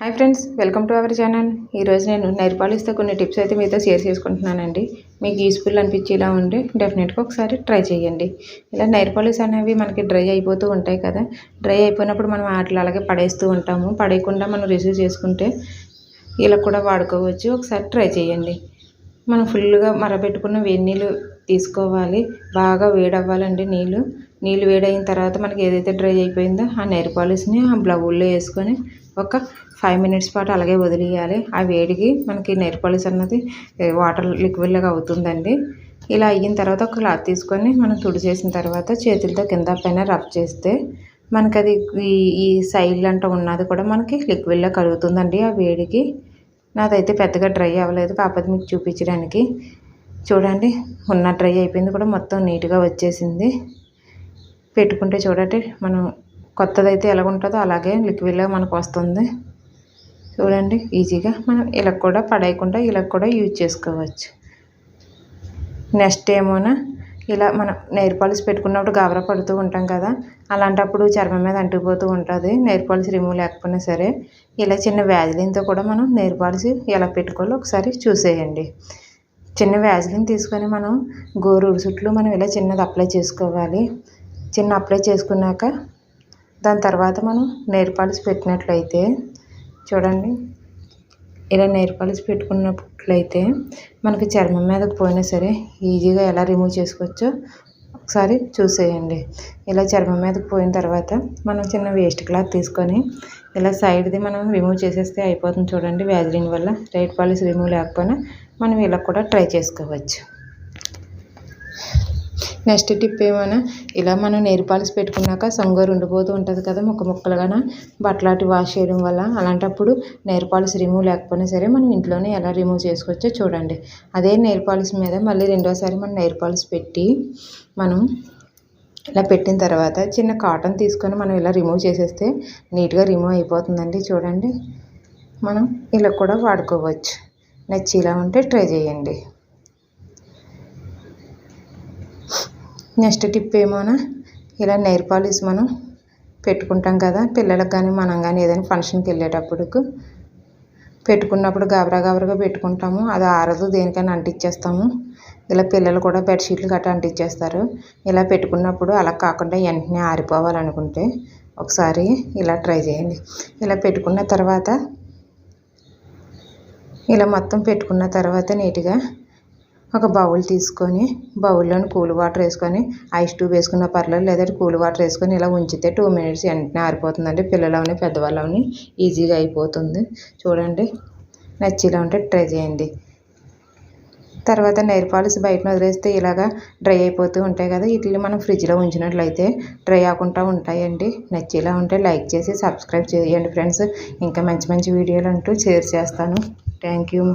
Hi friends welcome to our channel. ఈరోజు నేను nail కొన్ని టిప్స్ అయితే మీతో షేర్ చేసుకుంటున్నానండి. మీకు యూస్ఫుల్ అనిపించి ఇలా ఉంటే డెఫినెట్గా ఒకసారి ట్రై చేయండి. ఇలా నెయిల్ పాలిష్ అనేవి మనకి డ్రై అయిపోతూ ఉంటాయి కదా. డ్రై అయిపోయినప్పుడు మనం వాటిలో అలాగే పడేస్తూ ఉంటాము. పడేయకుండా మనం రిసీవ్ చేసుకుంటే ఇలా కూడా వాడుకోవచ్చు. ఒకసారి ట్రై చేయండి. మనం ఫుల్గా మరబెట్టుకున్న వేడి నీళ్ళు తీసుకోవాలి. బాగా వేడవ్వాలండి నీళ్ళు. నీళ్ళు వేడైన తర్వాత మనకి ఏదైతే డ్రై అయిపోయిందో ఆ నెయిర్ పాలిష్ని ఆ బ్లౌల్లో వేసుకొని ఒక ఫైవ్ మినిట్స్ పాటు అలాగే వదిలేయాలి. ఆ వేడికి మనకి నెయిల్ పాలిష్ అన్నది వాటర్ లిక్విడ్లాగా అవుతుందండి. ఇలా అయిన తర్వాత ఒక క్లాత్ తీసుకొని మనం తుడి చేసిన తర్వాత చేతులతో కింద పైన రబ్ చేస్తే మనకి అది ఈ ఈ సైడ్ అంట ఉన్నది కూడా మనకి లిక్విడ్లో కలుగుతుందండి ఆ వేడికి. నాదైతే పెద్దగా డ్రై అవ్వలేదు కాకపోతే మీకు చూపించడానికి. చూడండి ఉన్న డ్రై అయిపోయింది కూడా మొత్తం నీట్గా వచ్చేసింది. పెట్టుకుంటే చూడండి మనం కొత్తదైతే ఎలా ఉంటుందో అలాగే లిక్విడ్లో మనకు వస్తుంది. చూడండి ఈజీగా మనం ఇలా కూడా పడేయకుండా ఇలా కూడా యూజ్ చేసుకోవచ్చు. నెక్స్ట్ ఏమోనా ఇలా మనం నెయిర్ పాలిష్ పెట్టుకున్నప్పుడు గాబరా పడుతూ ఉంటాం కదా అలాంటప్పుడు చర్మం మీద అంటుకుపోతూ ఉంటుంది. నెయిర్ పాలిష్ రిమూవ్ లేకపోయినా సరే ఇలా చిన్న వ్యాజిలిన్తో కూడా మనం నెయిర్ పాలిష్ ఎలా పెట్టుకోవాలో ఒకసారి చూసేయండి. చిన్న వ్యాజిలిన్ తీసుకొని మనం గోరు చుట్లు మనం ఇలా చిన్నది అప్లై చేసుకోవాలి. చిన్న అప్లై చేసుకున్నాక దాని తర్వాత మనం నెయిల్ పాలిష్ పెట్టినట్లయితే చూడండి. ఇలా నెయిల్ పాలిష్ పెట్టుకున్నట్లయితే మనకి చర్మం మీదకి పోయినా సరే ఈజీగా ఎలా రిమూవ్ చేసుకోవచ్చో ఒకసారి చూసేయండి. ఇలా చర్మం మీదకి పోయిన తర్వాత మనం చిన్న వేస్ట్ క్లాత్ తీసుకొని ఇలా సైడ్ది మనం రిమూవ్ చేసేస్తే అయిపోతుంది చూడండి. వ్యాజిలిన్ వల్ల రైట్ పాలిష్ రిమూవ్ లేకపోయినా మనం ఇలా కూడా ట్రై చేసుకోవచ్చు. నెక్స్ట్ టిప్ ఏమైనా? ఇలా మనం నెయిల్ పాలిష్ పెట్టుకున్నాక సంగోరు ఉండిపోతూ ఉంటుంది కదా ముక్క ముక్కలుగాన? బట్టలాటి వాష్ చేయడం వల్ల అలాంటప్పుడు నెయిల్ పాలిష్ రిమూవ్ లేకపోయినా సరే మనం ఇంట్లోనే ఎలా రిమూవ్ చేసుకోవచ్చో చూడండి. అదే నెయిల్ పాలిష్ మీద మళ్ళీ రెండోసారి మనం నెయిల్ పాలిష్ పెట్టి మనం ఇలా పెట్టిన తర్వాత చిన్న కాటన్ తీసుకొని మనం ఇలా రిమూవ్ చేసేస్తే నీట్గా రిమూవ్ అయిపోతుందండి చూడండి. మనం ఇలా కూడా వాడుకోవచ్చు. నచ్చి ఇలా ఉంటే ట్రై చేయండి. నెక్స్ట్ టిప్ ఏమోనా? ఇలా నెయిర్ పాలిష్ మనం పెట్టుకుంటాం కదా పిల్లలకు కానీ మనం కానీ ఏదైనా ఫంక్షన్కి వెళ్ళేటప్పుడు పెట్టుకున్నప్పుడు గాబరా గాబరాగా పెట్టుకుంటాము. అది ఆరదు దేనికైనా అంటించేస్తాము ఇలా పిల్లలు కూడా బెడ్షీట్లు గట్రా అంటించేస్తారు ఇలా పెట్టుకున్నప్పుడు అలా కాకుండా వెంటనే ఆరిపోవాలనుకుంటే ఒకసారి ఇలా ట్రై చేయండి. ఇలా పెట్టుకున్న తర్వాత ఇలా మొత్తం పెట్టుకున్న తర్వాత నీట్గా ఒక బౌల్ తీసుకొని బౌల్లోని కూల్ వాటర్ వేసుకొని ఐస్ ట్యూబ్ వేసుకున్న పర్లేదు లేదంటే కూల్ వాటర్ వేసుకొని ఇలా ఉంచితే టూ మినిట్స్ వెంటనే ఆరిపోతుందండి. పిల్లలవని పెద్దవాళ్ళవని ఈజీగా అయిపోతుంది. చూడండి నచ్చిలా ఉంటే ట్రై చేయండి. తర్వాత నెయిల్ పాలిష్ బయట వదిలేస్తే ఇలాగా డ్రై అయిపోతూ ఉంటాయి కదా వీటిని మనం ఫ్రిడ్జ్లో ఉంచినట్లయితే డ్రై అవ్వకుండా ఉంటాయండి. నచ్చేలా ఉంటే లైక్ చేసి సబ్స్క్రైబ్ చేయండి ఫ్రెండ్స్. ఇంకా మంచి మంచి వీడియోలు అంటూ షేర్ చేస్తాను. Thank you.